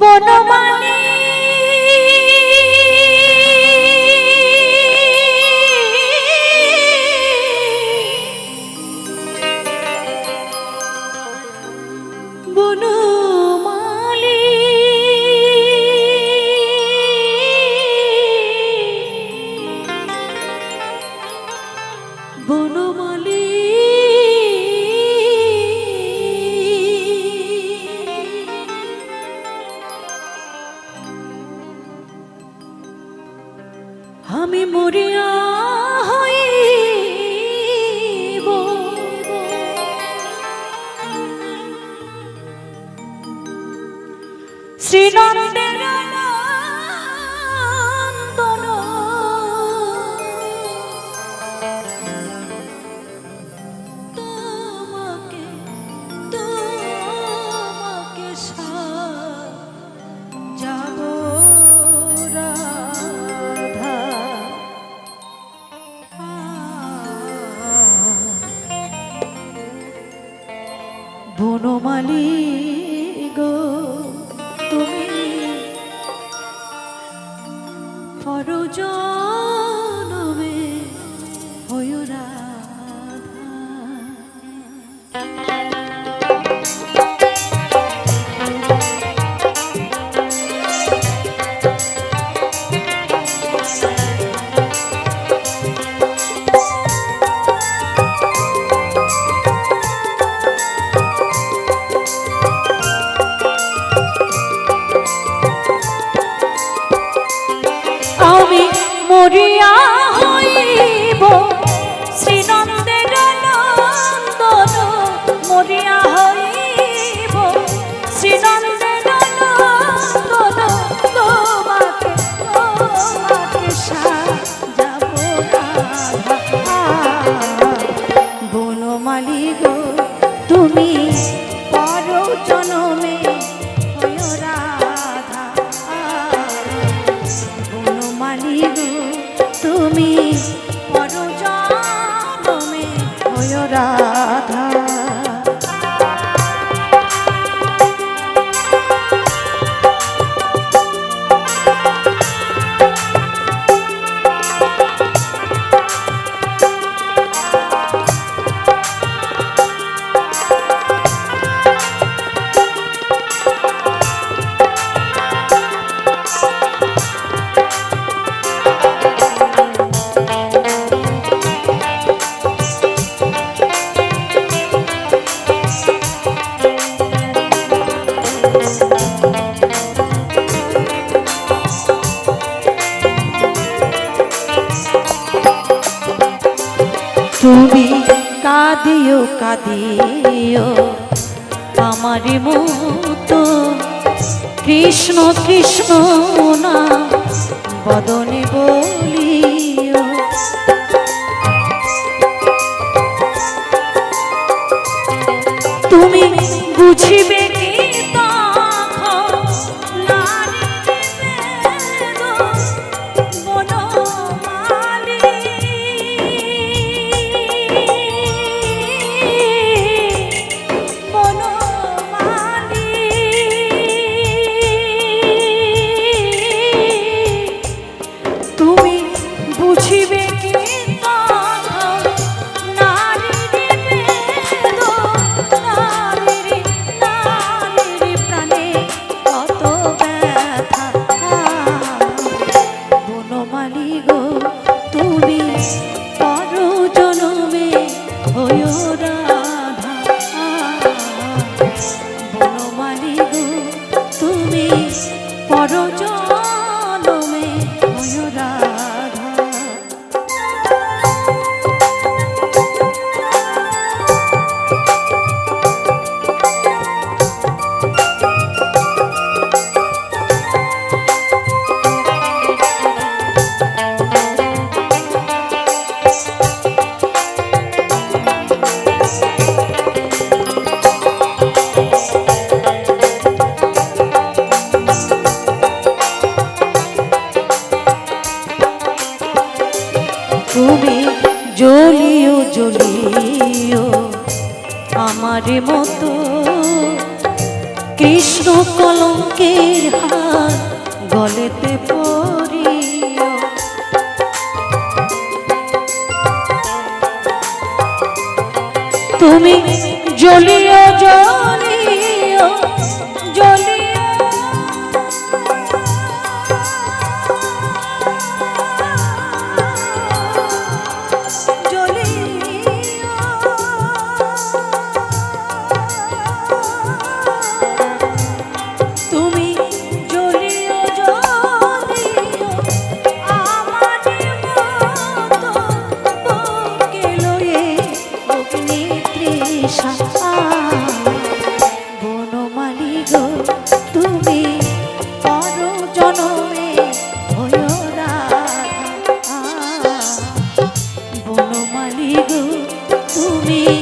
বনমালী শ্রীনন্দের তোমাকে তোমাকে যাব বনমালী 我的呀。কাঁদিও কাঁদিও। আমার মতো কৃষ্ণ কৃষ্ণ না বদন তুমি জ্বলিও জ্বলিও আমার মতো কৃষ্ণ কলঙ্কের হাত গলেতে পরি তুমি জ্বলিও জ্বলিও জ্বলিও তৃষা বনমালী গো তুমি পর জনমে হয় বনমালী গো তুমি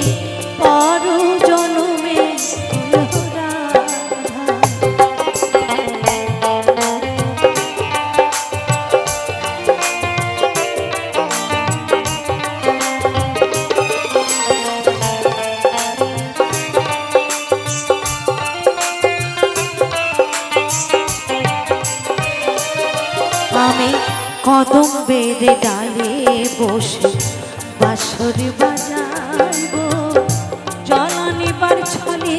বেদে ডালে বসে বাঁশরি বাজাইব। জলানিবার ছলে